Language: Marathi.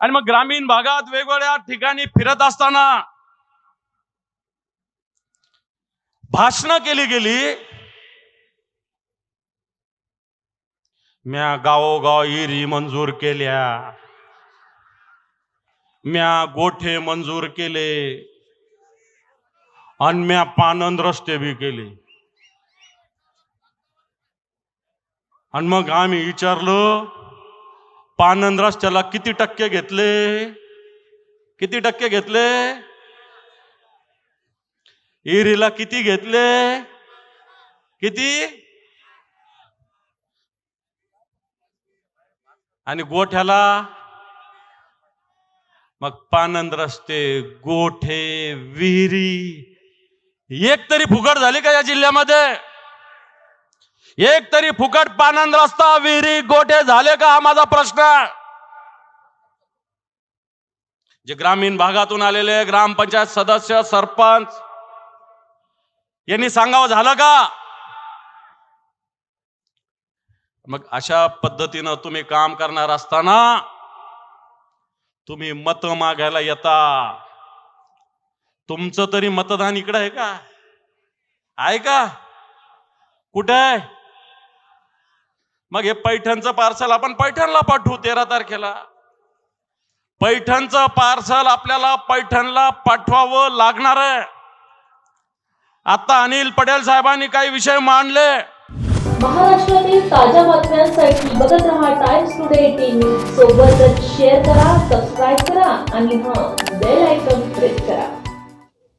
आणि मग ग्रामीण भागात वेगवेगळ्या ठिकाणी फिरत असताना भाषण केली गेली. म्या गावोगाव इरी मंजूर केल्या. म्या गोठे मंजूर केले. आणि म्या पानंद रस्ते बी केले. आणि मग आम्ही विचारलं पानंद रस्त्याला किती टक्के घेतले? किती टक्के घेतले? इरीला किती घेतले? किती? आणि गोठ्याला? मग पानंद रस्ते गोठे विहिरी एक तरी फुगड झाली का या जिल्ह्यामध्ये? एक तरी फुकट पानंद रस्ता विहिरी गोठे झाले का हा माझा प्रश्न? जे ग्रामीण भागातून आलेले ग्रामपंचायत सदस्य सरपंच यांनी सांगावं झालं का? मग अशा पद्धतीनं तुम्ही काम करणार असताना तुम्ही मत मागायला येता. तुमचं तरी मतदान इकडं आहे का? आहे का? कुठे आहे? मग हे पैठणचं पार्सल आपण पैठणला पाठवू तेरा तारखेला. पैठणचं पार्सल आपल्याला पैठणला पाठवावं लागणार आहे. आता अनिल पटेल साहेबांनी काही विषय मांडले. महाराष्ट्रातील ताज्या बातम्यांसाठी बघत रहा टाइम्स टुडे टीव्ही सोबतच शेअर करा सबस्क्राईब करा आणि हा बेल आयकॉन प्रेस करा.